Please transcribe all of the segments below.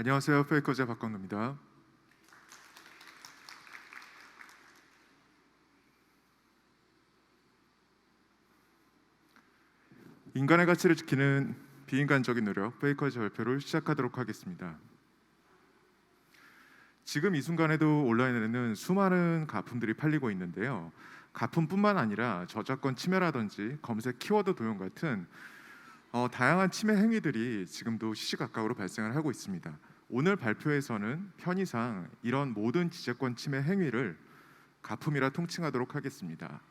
안녕하세요. 페이커즈의 박광규입니다. 인간의 가치를 지키는 비인간적인 노력 페이커즈 발표를 시작하도록 하겠습니다. 지금 이 순간에도 온라인에는 수많은 가품들이 팔리고 있는데요. 가품뿐만 아니라 저작권 침해라든지 검색 키워드 도용 같은 어, 다양한 침해 행위들이 지금도 시시각각으로 발생을 하고 있습니다. 오늘 발표에서는 편의상 이런 모든 지재권 침해 행위를 가품이라 통칭하도록 하겠습니다.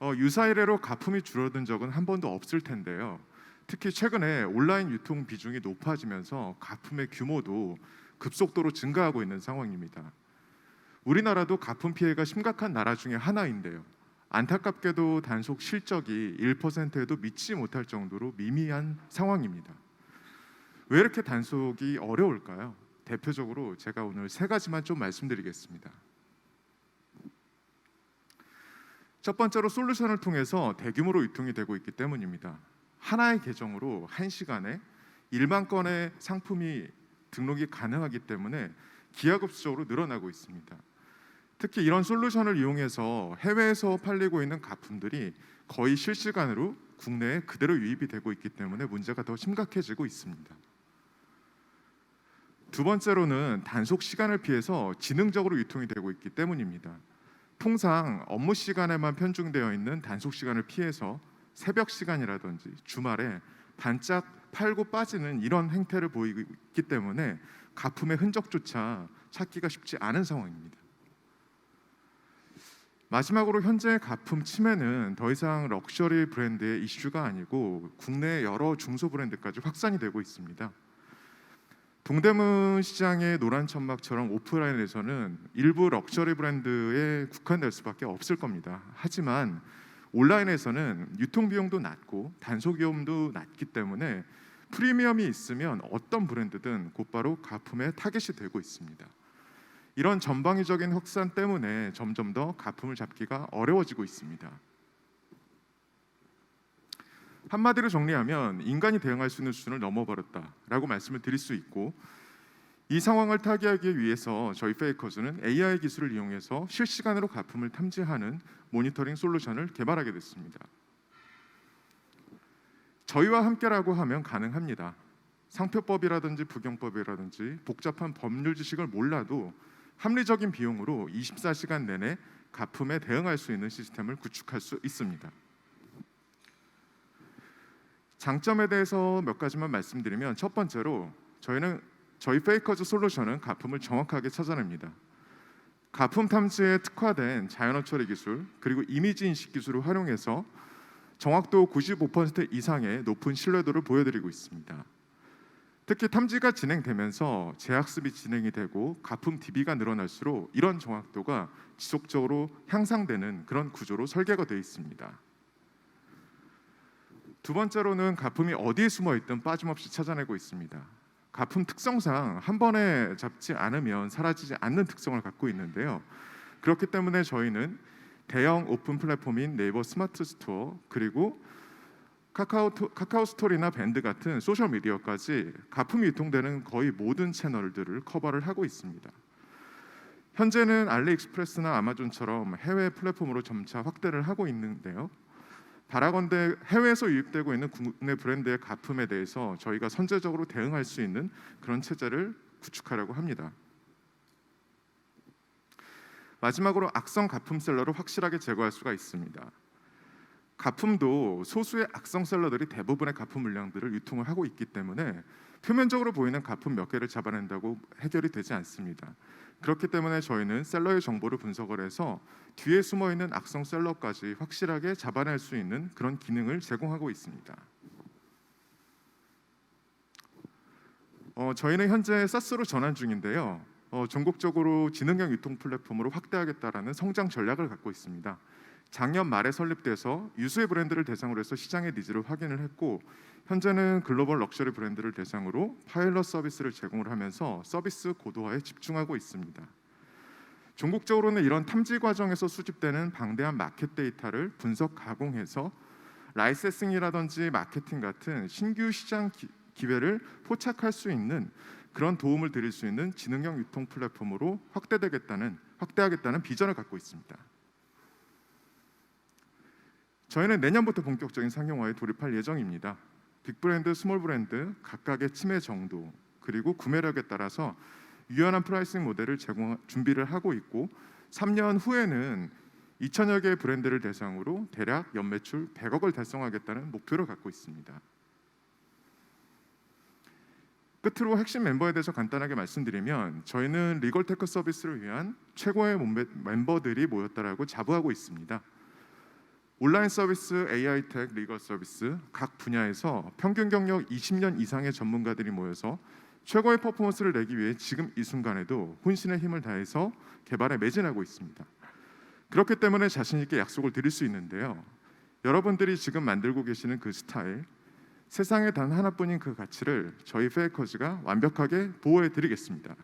어, 유사 이래로 가품이 줄어든 적은 한 번도 없을 텐데요. 특히 최근에 온라인 유통 비중이 높아지면서 가품의 규모도 급속도로 증가하고 있는 상황입니다. 우리나라도 가품 피해가 심각한 나라 중에 하나인데요. 안타깝게도 단속 실적이 1%에도 미치지 못할 정도로 미미한 상황입니다. 왜 이렇게 단속이 어려울까요? 대표적으로 제가 오늘 세 가지만 좀 말씀드리겠습니다. 첫 번째로 솔루션을 통해서 대규모로 유통이 되고 있기 때문입니다. 하나의 계정으로 한 시간에 1만 건의 상품이 등록이 가능하기 때문에 기하급수적으로 늘어나고 있습니다. 특히 이런 솔루션을 이용해서 해외에서 팔리고 있는 가품들이 거의 실시간으로 국내에 그대로 유입이 되고 있기 때문에 문제가 더 심각해지고 있습니다. 두 번째로는 단속 시간을 피해서 지능적으로 유통이 되고 있기 때문입니다. 통상 업무 시간에만 편중되어 있는 단속 시간을 피해서 새벽 시간이라든지 주말에 반짝 팔고 빠지는 이런 행태를 보이고 있기 때문에 가품의 흔적조차 찾기가 쉽지 않은 상황입니다. 마지막으로 현재 가품 침해는 더 이상 럭셔리 브랜드의 이슈가 아니고 국내 여러 중소 브랜드까지 확산이 되고 있습니다. 동대문 시장의 노란 천막처럼 오프라인에서는 일부 럭셔리 브랜드에 국한될 수밖에 없을 겁니다. 하지만 온라인에서는 유통 비용도 낮고 단속 위험도 낮기 때문에 프리미엄이 있으면 어떤 브랜드든 곧바로 가품에 타겟이 되고 있습니다. 이런 전방위적인 확산 때문에 점점 더 가품을 잡기가 어려워지고 있습니다. 한마디로 정리하면 인간이 대응할 수 있는 수준을 넘어버렸다라고 말씀을 드릴 수 있고 이 상황을 타개하기 위해서 저희 페이커즈는 AI 기술을 이용해서 실시간으로 가품을 탐지하는 모니터링 솔루션을 개발하게 됐습니다. 저희와 함께라고 하면 가능합니다. 상표법이라든지 부경법이라든지 복잡한 법률 지식을 몰라도 합리적인 비용으로 24시간 내내 가품에 대응할 수 있는 시스템을 구축할 수 있습니다. 장점에 대해서 몇 가지만 말씀드리면 첫 번째로 저희는 저희 페이커즈 솔루션은 가품을 정확하게 찾아냅니다. 가품 탐지에 특화된 자연어 처리 기술 그리고 이미지 인식 기술을 활용해서 정확도 95% 이상의 높은 신뢰도를 보여드리고 있습니다. 특히 탐지가 진행되면서 재학습이 진행이 되고 가품 DB가 늘어날수록 이런 정확도가 지속적으로 향상되는 그런 구조로 설계가 되어 있습니다. 두 번째로는 가품이 어디에 숨어 있든 빠짐없이 찾아내고 있습니다. 가품 특성상 한 번에 잡지 않으면 사라지지 않는 특성을 갖고 있는데요. 그렇기 때문에 저희는 대형 오픈 플랫폼인 네이버 스마트 스토어 그리고 카카오, 카카오 스토리나 밴드 같은 소셜 미디어까지 가품이 유통되는 거의 모든 채널들을 커버를 하고 있습니다. 현재는 알리익스프레스나 아마존처럼 해외 플랫폼으로 점차 확대를 하고 있는데요. 바라건대 해외에서 유입되고 있는 국내 브랜드의 가품에 대해서 저희가 선제적으로 대응할 수 있는 그런 체제를 구축하려고 합니다. 마지막으로 악성 가품 셀러를 확실하게 제거할 수가 있습니다. 가품도 소수의 악성 셀러들이 대부분의 가품 물량들을 유통을 하고 있기 때문에 표면적으로 보이는 가품 몇 개를 잡아낸다고 해결이 되지 않습니다. 그렇기 때문에 저희는 셀러의 정보를 분석을 해서 뒤에 숨어 있는 악성 셀러까지 확실하게 잡아낼 수 있는 그런 기능을 제공하고 있습니다. 어, 저희는 현재 사스로 전환 중인데요. 어, 전국적으로 지능형 유통 플랫폼으로 확대하겠다라는 성장 전략을 갖고 있습니다. 작년 말에 설립돼서 유수의 브랜드를 대상으로 해서 시장의 니즈를 확인을 했고 현재는 글로벌 럭셔리 브랜드를 대상으로 파일럿 서비스를 제공을 하면서 서비스 고도화에 집중하고 있습니다. 전국적으로는 이런 탐지 과정에서 수집되는 방대한 마켓 데이터를 분석 가공해서 라이센싱이라든지 마케팅 같은 신규 시장 기, 기회를 포착할 수 있는 그런 도움을 드릴 수 있는 지능형 유통 플랫폼으로 확대되겠다는 확대하겠다는 비전을 갖고 있습니다. 저희는 내년부터 본격적인 상용화에 돌입할 예정입니다. 빅브랜드, 스몰브랜드 각각의 침해 정도 그리고 구매력에 따라서 유연한 프라이싱 모델을 제공 준비를 하고 있고 3년 후에는 2천여 개의 브랜드를 대상으로 대략 연매출 100억을 달성하겠다는 목표를 갖고 있습니다. 끝으로 핵심 멤버에 대해서 간단하게 말씀드리면 저희는 리걸 테크 서비스를 위한 최고의 멤버들이 모였다라고 자부하고 있습니다. 온라인 서비스, AI 텍, 리걸 서비스 각 분야에서 평균 경력 20년 이상의 전문가들이 모여서 최고의 퍼포먼스를 내기 위해 지금 이 순간에도 혼신의 힘을 다해서 개발에 매진하고 있습니다. 그렇기 때문에 자신 있게 약속을 드릴 수 있는데요. 여러분들이 지금 만들고 계시는 그 스타일, 세상에 단 하나뿐인 그 가치를 저희 페이커즈가 완벽하게 보호해 드리겠습니다.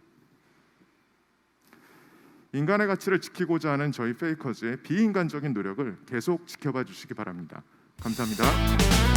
인간의 가치를 지키고자 하는 저희 페이커즈의 비인간적인 노력을 계속 지켜봐 주시기 바랍니다. 감사합니다.